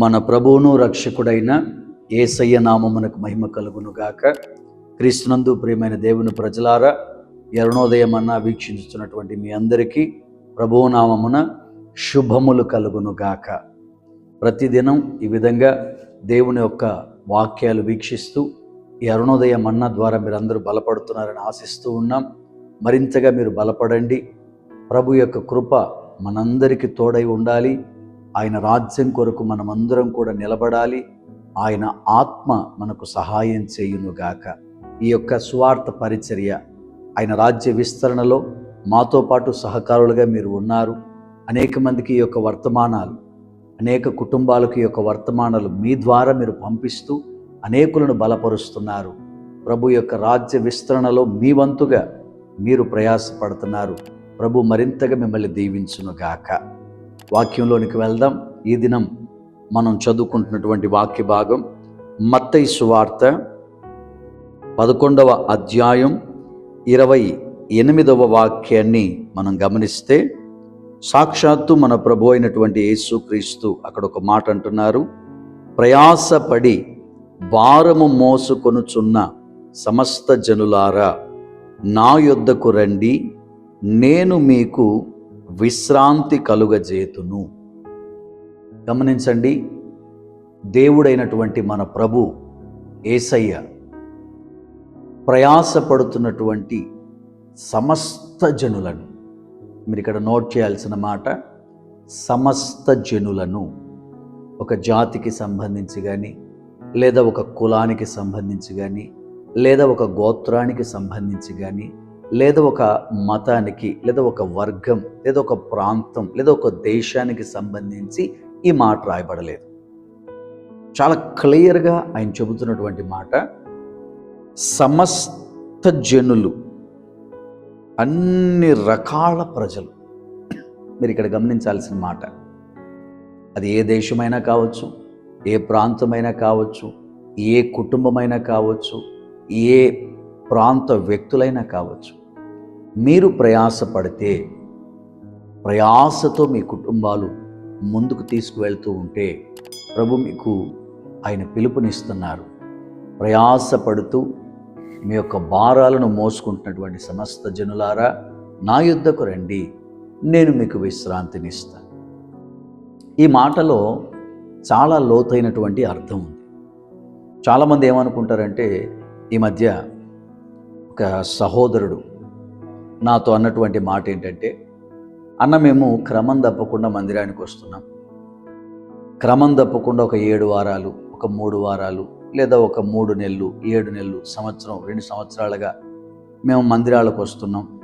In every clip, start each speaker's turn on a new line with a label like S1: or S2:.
S1: మన ప్రభువును రక్షకుడైన ఏసయ్య నామమునకు మహిమ కలుగును గాక క్రీస్తునందు ప్రియమైన దేవుని ప్రజలారా అరుణోదయం అన్న వీక్షించుతున్నటువంటి మీ అందరికీ ప్రభువు నామమున శుభములు కలుగును గాక ప్రతిదినం ఈ విధంగా దేవుని యొక్క వాక్యాలు వీక్షిస్తూ ఈ అరుణోదయం అన్న ద్వారా మీరందరూ బలపడుతున్నారని ఆశిస్తూ ఉన్నాం. మరింతగా మీరు బలపడండి. ప్రభు యొక్క కృప మనందరికీ తోడై ఉండాలి. ఆయన రాజ్యం కొరకు మనమందరం కూడా నిలబడాలి. ఆయన ఆత్మ మనకు సహాయం చేయునుగాక. ఈ యొక్క స్వార్థ పరిచర్య ఆయన రాజ్య విస్తరణలో మాతో పాటు సహకారులుగా మీరు ఉన్నారు. అనేక మందికి ఈ యొక్క వర్తమానాలు అనేక కుటుంబాలకు ఈ యొక్క వర్తమానాలు మీ ద్వారా మీరు పంపిస్తూ అనేకులను బలపరుస్తున్నారు. ప్రభు యొక్క రాజ్య విస్తరణలో మీ వంతుగా మీరు ప్రయాసపడుతున్నారు. ప్రభు మరింతగా మిమ్మల్ని దీవించునుగాక. వాక్యంలోనికి వెళ్దాం. ఈ దినం మనం చదువుకుంటున్నటువంటి వాక్య భాగం మత్తయి సువార్త పదకొండవ అధ్యాయం ఇరవై ఎనిమిదవ వాక్యాన్ని మనం గమనిస్తే సాక్షాత్తు మన ప్రభు అయినటువంటి యేసుక్రీస్తు అక్కడ ఒక మాట అంటున్నారు. ప్రయాసపడి భారము మోసుకొనుచున్న సమస్త జనులారా నా యొద్దకు రండి. నేను మీకు విశ్రాంతి కలుగజేతును. గమనించండి దేవుడైనటువంటి మన ప్రభు ఏసయ్య ప్రయాసపడుతున్నటువంటి సమస్త జనులను మీరు ఇక్కడ నోట్ చేయాల్సిన మాట సమస్త జనులను ఒక జాతికి సంబంధించి కానీ లేదా ఒక కులానికి సంబంధించి కానీ లేదా ఒక గోత్రానికి సంబంధించి కానీ లేదా ఒక మతానికి లేదా ఒక వర్గం లేదా ఒక ప్రాంతం లేదా ఒక దేశానికి సంబంధించి ఈ మాట రాయబడలేదు. చాలా క్లియర్గా ఆయన చెబుతున్నటువంటి మాట సమస్త జనులు అన్ని రకాల ప్రజలు మీరు ఇక్కడ గమనించాల్సిన మాట అది ఏ దేశమైనా కావచ్చు ఏ ప్రాంతమైనా కావచ్చు ఏ కుటుంబమైనా కావచ్చు ఏ ప్రాంత వ్యక్తులైనా కావచ్చు మీరు ప్రయాసపడితే ప్రయాసతో మీ కుటుంబాలు ముందుకు తీసుకువెళ్తూ ఉంటే ప్రభు మీకు ఆయన పిలుపునిస్తున్నారు. ప్రయాసపడుతూ మీ యొక్క భారాలను మోసుకుంటున్నటువంటి సమస్త జనులారా నా యుద్ధకు రండి నేను మీకు విశ్రాంతినిస్తాను ఈ మాటలో చాలా లోతైనటువంటి అర్థం ఉంది. చాలామంది ఏమనుకుంటారంటే ఈ మధ్య ఒక సహోదరుడు నాతో అన్నటువంటి మాట ఏంటంటే అన్న మేము క్రమం తప్పకుండా మందిరానికి వస్తున్నాం. క్రమం తప్పకుండా ఒక ఏడు వారాలు ఒక మూడు వారాలు లేదా ఒక మూడు నెలలు ఏడు నెలలు సంవత్సరం రెండు సంవత్సరాలుగా మేము మందిరాలకు వస్తున్నాం.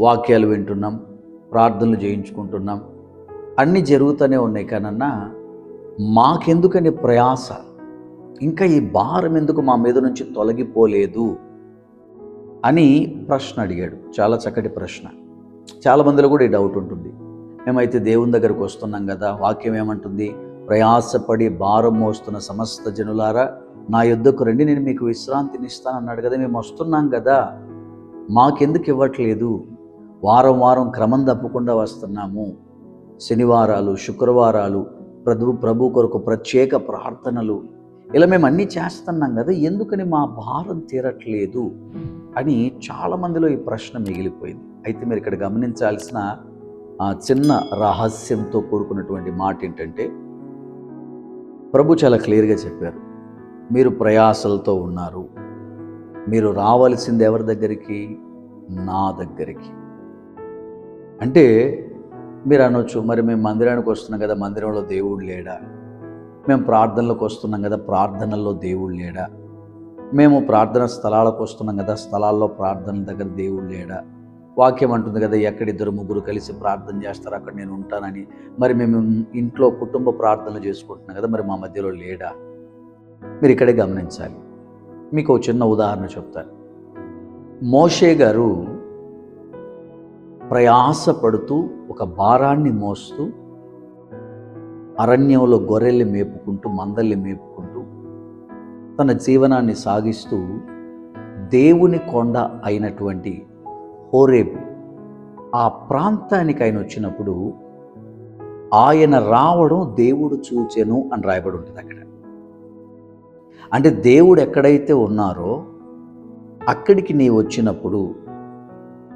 S1: వాక్యాలు వింటున్నాం ప్రార్థనలు చేయించుకుంటున్నాం. అన్నీ జరుగుతూనే ఉన్నాయి. కానన్నా మాకెందుకని ప్రయాస? ఇంకా ఈ భారం ఎందుకు మా మీద నుంచి తొలగిపోలేదు? అని ప్రశ్న అడిగాడు. చాలా చక్కటి ప్రశ్న. చాలా మందిలో కూడా ఈ డౌట్ ఉంటుంది. మేమైతే దేవుని దగ్గరకు వస్తున్నాం కదా వాక్యం ఏమంటుంది? ప్రయాసపడి భారం మోస్తున్న సమస్త జనులారా నా యుద్ధకు రండి నేను మీకు విశ్రాంతిని ఇస్తాను అన్నాడు కదా మేము వస్తున్నాం కదా. మాకెందుకు ఇవ్వట్లేదు? వారం వారం క్రమం తప్పకుండా వస్తున్నాము. శనివారాలు శుక్రవారాలు ప్రభు ప్రభు కొరకు ప్రత్యేక ప్రార్థనలు. ఇలా మేము అన్నీ చేస్తున్నాం కదా ఎందుకని మా భారం తీరట్లేదు? అని చాలామందిలో ఈ ప్రశ్న మిగిలిపోయింది. అయితే మీరు ఇక్కడ గమనించాల్సిన ఆ చిన్న రహస్యంతో కూడుకున్నటువంటి మాట ఏంటంటే ప్రభు చాలా క్లియర్గా చెప్పారు. మీరు ప్రయాసలతో ఉన్నారు. మీరు రావాల్సింది ఎవరి దగ్గరికి? నా దగ్గరికి. అంటే మీరు అనొచ్చు మరి మేము మందిరానికి వస్తున్నాం కదా మందిరంలో దేవుడు లేడా? మేము ప్రార్థనలకు వస్తున్నాం కదా ప్రార్థనల్లో దేవుడు లేడా? మేము ప్రార్థన స్థలాలకు వస్తున్నాం కదా స్థలాల్లో ప్రార్థన దగ్గర దేవుడు లేడా? వాక్యం అంటుంది కదా ఎక్కడిద్దరు ముగ్గురు కలిసి ప్రార్థన చేస్తారు అక్కడ నేను ఉంటానని. మరి మేము ఇంట్లో కుటుంబ ప్రార్థనలు చేసుకుంటున్నాం కదా మరి మా మధ్యలో లేడా? మీరు ఇక్కడే గమనించాలి. మీకు ఒక చిన్న ఉదాహరణ చెప్తాను. మోషే గారు ప్రయాసపడుతూ ఒక భారాన్ని మోస్తూ అరణ్యంలో గొర్రెల్ని మేపుకుంటూ మందల్ని మేపుకుంటూ తన జీవనాన్ని సాగిస్తూ దేవుని కొండ అయినటువంటి హోరేబు ఆ ప్రాంతానికి ఆయన వచ్చినప్పుడు ఆయన రావడం దేవుడు చూచెను అని రాయబడి ఉంటుంది అక్కడ. అంటే దేవుడు ఎక్కడైతే ఉన్నారో అక్కడికి నీ వచ్చినప్పుడు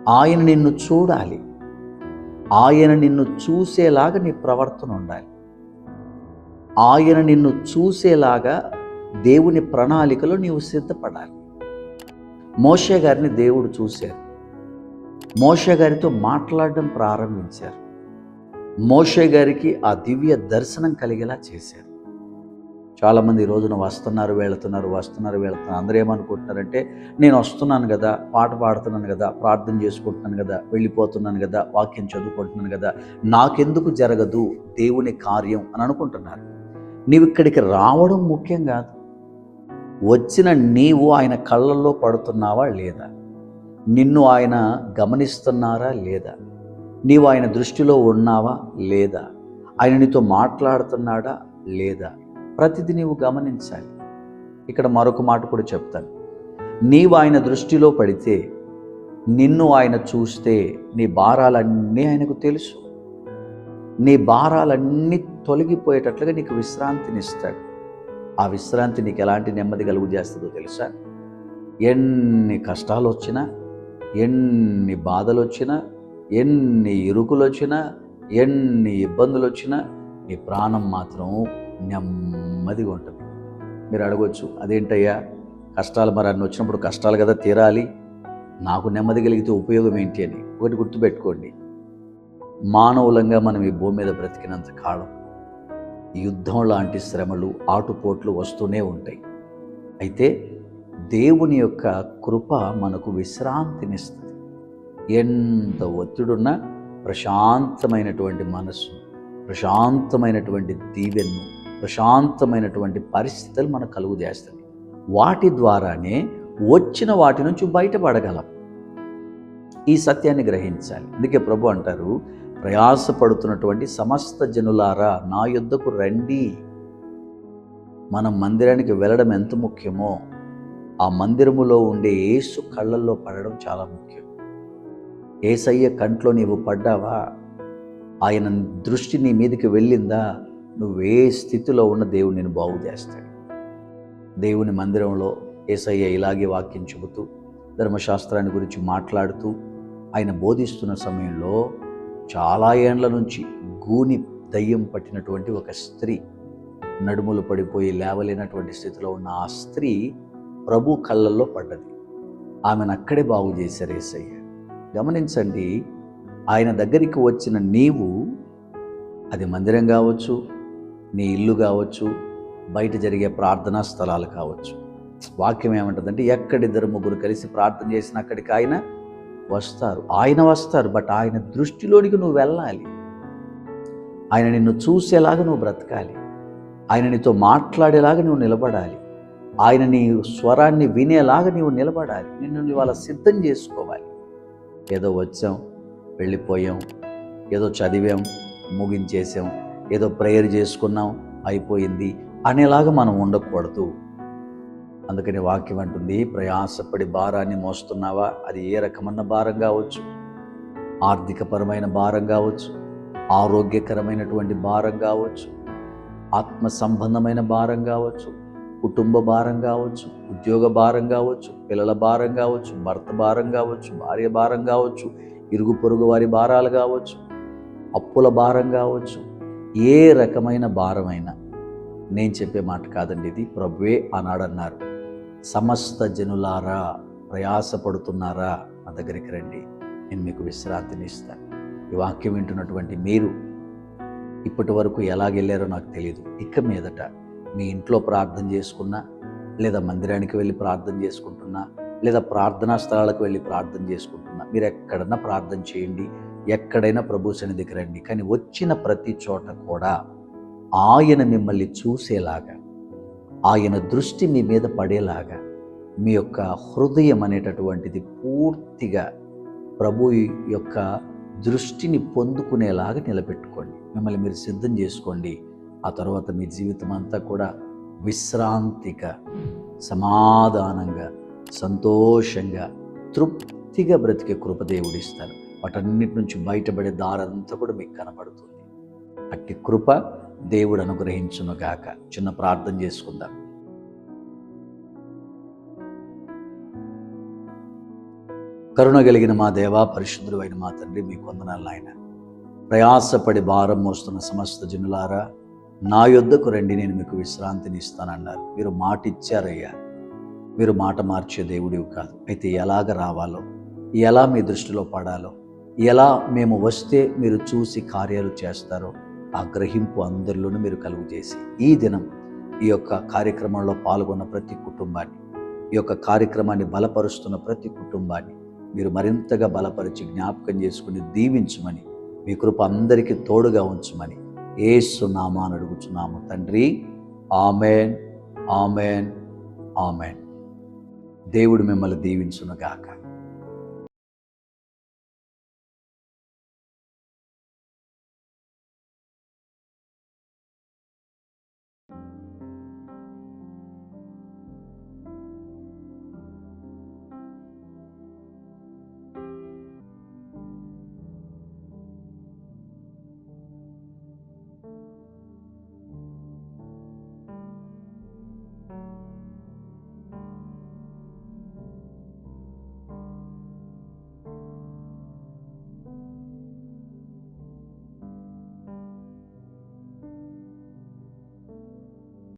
S1: ఆయన నిన్ను చూడాలి. ఆయన నిన్ను చూసేలాగా నీ ప్రవర్తన ఉండాలి. ఆయన నిన్ను చూసేలాగా దేవుని ప్రణాళికలో నీవు సిద్ధపడాలి. మోషే గారిని దేవుడు చూశారు. మోషే గారితో మాట్లాడడం ప్రారంభించారు. మోషే గారికి ఆ దివ్య దర్శనం కలిగేలా చేశారు. చాలామంది ఈ రోజున వస్తున్నారు వెళుతున్నారు వస్తున్నారు వెళుతున్నారు. అందరూ ఏమనుకుంటున్నారంటే నేను వస్తున్నాను కదా పాట పాడుతున్నాను కదా ప్రార్థన చేసుకుంటున్నాను కదా వెళ్ళిపోతున్నాను కదా వాక్యం చదువుకుంటున్నాను కదా నాకెందుకు జరగదు దేవుని కార్యం అని అనుకుంటున్నారు. నీవు ఇక్కడికి రావడం ముఖ్యం కాదు. వచ్చిన నీవు ఆయన కళ్ళల్లో పడుతున్నావా లేదా? నిన్ను ఆయన గమనిస్తున్నారా లేదా? నీవు ఆయన దృష్టిలో ఉన్నావా లేదా? ఆయన నీతో మాట్లాడుతున్నాడా లేదా? ప్రతిదీ నీవు గమనించాలి. ఇక్కడ మరొక మాట కూడా చెప్తాను. నీవు ఆయన దృష్టిలో పడితే నిన్ను ఆయన చూస్తే నీ భారాలన్నీ ఆయనకు తెలుసు. నీ భారాలన్నీ తొలగిపోయేటట్లుగా నీకు విశ్రాంతినిస్తాడు. ఆ విశ్రాంతి నీకు ఎలాంటి నెమ్మది కలుగు చేస్తుందో తెలుసా? ఎన్ని కష్టాలు వచ్చినా ఎన్ని బాధలు వచ్చినా ఎన్ని ఇరుకులు వచ్చినా ఎన్ని ఇబ్బందులు వచ్చినా నీ ప్రాణం మాత్రం నెమ్మదిగా ఉంటుంది. మీరు అడగొచ్చు అదేంటయ్యా? కష్టాలు మరి అన్ని వచ్చినప్పుడు కష్టాలు కదా తీరాలి? నాకు నెమ్మది కలిగితే ఉపయోగం ఏంటి? అని ఒకటి గుర్తుపెట్టుకోండి. మానవులంగా మనం ఈ భూమి మీద బ్రతికినంత కాలం యుద్ధం లాంటి శ్రమలు ఆటుపోట్లు వస్తూనే ఉంటాయి. అయితే దేవుని యొక్క కృప మనకు విశ్రాంతినిస్తుంది. ఎంత ఒత్తిడున్నా ప్రశాంతమైనటువంటి మనస్సు ప్రశాంతమైనటువంటి దీవెన్ను ప్రశాంతమైనటువంటి పరిస్థితులు మనకు కలుగు చేస్తాయి. వాటి ద్వారానే వచ్చిన వాటి నుంచి బయటపడగలం. ఈ సత్యాన్ని గ్రహించాలి. అందుకే ప్రభు అంటారు ప్రయాసపడుతున్నటువంటి సమస్త జనులారా నా యుద్ధకు రండి. మనం మందిరానికి వెళ్ళడం ఎంత ముఖ్యమో ఆ మందిరములో ఉండే యేసు కళ్ళల్లో పడడం చాలా ముఖ్యం. ఏసయ్య కంట్లో నీవు పడ్డావా? ఆయన దృష్టి నీ మీదకి వెళ్ళిందా? నువ్వు ఏ స్థితిలో ఉన్న దేవుడు నేను బాగు చేస్తాడు. దేవుని మందిరంలో ఏసయ్య ఇలాగే వాక్యం చెబుతూ ధర్మశాస్త్రాన్ని గురించి మాట్లాడుతూ ఆయన బోధిస్తున్న సమయంలో చాలా ఏండ్ల నుంచి గూని దయ్యం పట్టినటువంటి ఒక స్త్రీ నడుములు పడిపోయి లేవలేనటువంటి స్థితిలో ఉన్న ఆ స్త్రీ ప్రభు కళ్ళల్లో పడ్డది. ఆమెను అక్కడే బాగు చేశారు ఏసయ్య. గమనించండి ఆయన దగ్గరికి వచ్చిన నీవు అది మందిరం కావచ్చు నీ ఇల్లు కావచ్చు బయట జరిగే ప్రార్థనా స్థలాలు కావచ్చు. వాక్యం ఏమంటుందంటే ఎక్కడిద్దరు ముగ్గురు కలిసి ప్రార్థన చేసిన అక్కడికి ఆయన వస్తారు. ఆయన వస్తారు బట్ ఆయన దృష్టిలోనికి నువ్వు వెళ్ళాలి. ఆయన నిన్ను చూసేలాగా నువ్వు బ్రతకాలి. ఆయన నీతో మాట్లాడేలాగా నువ్వు నిలబడాలి. ఆయన నీ స్వరాన్ని వినేలాగా నీవు నిలబడాలి. నిన్ను ఇవాళ సిద్ధం చేసుకోవాలి. ఏదో వచ్చాం వెళ్ళిపోయాం ఏదో చదివాం ముగించేసాం ఏదో ప్రేయర్ చేసుకున్నాం అయిపోయింది అనేలాగా మనం ఉండకూడదు. అందుకని వాక్యం అంటుంది ప్రయాసపడి భారాన్ని మోస్తున్నావా అది ఏ రకమైన భారం కావచ్చు ఆర్థికపరమైన భారం కావచ్చు ఆరోగ్యకరమైనటువంటి భారం కావచ్చు ఆత్మ సంబంధమైన భారం కావచ్చు కుటుంబ భారం కావచ్చు ఉద్యోగ భారం కావచ్చు పిల్లల భారం కావచ్చు భర్త భారం కావచ్చు భార్య భారం కావచ్చు ఇరుగు పొరుగు వారి భారాలు కావచ్చు అప్పుల భారం కావచ్చు ఏ రకమైన భారమైనా నేను చెప్పే మాట కాదండి ఇది ప్రభువే ఆనాడన్నారు సమస్త జనులారా ప్రయాసపడుతున్నారా? నా దగ్గరికి రండి. నేను మీకు విశ్రాంతిని ఇస్తాను ఈ వాక్యం వింటున్నటువంటి మీరు ఇప్పటి వరకు ఎలాగెళ్ళారో నాకు తెలియదు ఇక మీదట మీ ఇంట్లో ప్రార్థన చేసుకున్నా లేదా మందిరానికి వెళ్ళి ప్రార్థన చేసుకుంటున్నా లేదా ప్రార్థనా స్థలాలకు వెళ్ళి ప్రార్థన చేసుకుంటున్నా మీరు ఎక్కడన్నా ప్రార్థన చేయండి. ఎక్కడైనా ప్రభు సన్నిధికి రండి. కానీ వచ్చిన ప్రతి చోట కూడా ఆయన మిమ్మల్ని చూసేలాగా ఆయన దృష్టి మీ మీద పడేలాగా మీ యొక్క హృదయం అనేటటువంటిది పూర్తిగా ప్రభు యొక్క దృష్టిని పొందుకునేలాగా నిలబెట్టుకోండి. మిమ్మల్ని మీరు సిద్ధం చేసుకోండి. ఆ తర్వాత మీ జీవితం అంతా కూడా విశ్రాంతిగా సమాధానంగా సంతోషంగా తృప్తిగా బ్రతికే కృపదేవుడు ఇస్తారు. వాటన్నిటి నుంచి బయటపడే దారంతా కూడా మీకు కనబడుతుంది అట్టి కృప దేవుడు అనుగ్రహించునుగాక చిన్న ప్రార్థన చేసుకుందాం. కరుణ కలిగిన మా దేవా పరిశుద్ధుడు అయిన మా తండ్రి మీ కొందనాలు ఆయన ప్రయాసపడి భారం మోస్తున్న సమస్త జనులారా నా యొద్దకు రండి నేను మీకు విశ్రాంతిని ఇస్తానన్నారు. మీరు మాట ఇచ్చారయ్యా. మీరు మాట మార్చే దేవుడివి కాదు. అయితే ఎలాగ రావాలో ఎలా మీ దృష్టిలో పడాలో ఎలా మేము వస్తే మీరు చూసి కార్యాలు చేస్తారో ఆ గ్రహింపు అందరిలోనూ మీరు కలుగు చేసి ఈ దినం ఈ యొక్క కార్యక్రమంలో పాల్గొన్న ప్రతి కుటుంబాన్ని ఈ యొక్క కార్యక్రమాన్ని బలపరుస్తున్న ప్రతి కుటుంబాన్ని మీరు మరింతగా బలపరిచి జ్ఞాపకం చేసుకుని దీవించమని మీ కృప అందరికీ తోడుగా ఉంచమని ఏసునామా అని అడుగుచున్నాము తండ్రి. Amen amen amen. దేవుడు మిమ్మల్ని దీవించునుగాక.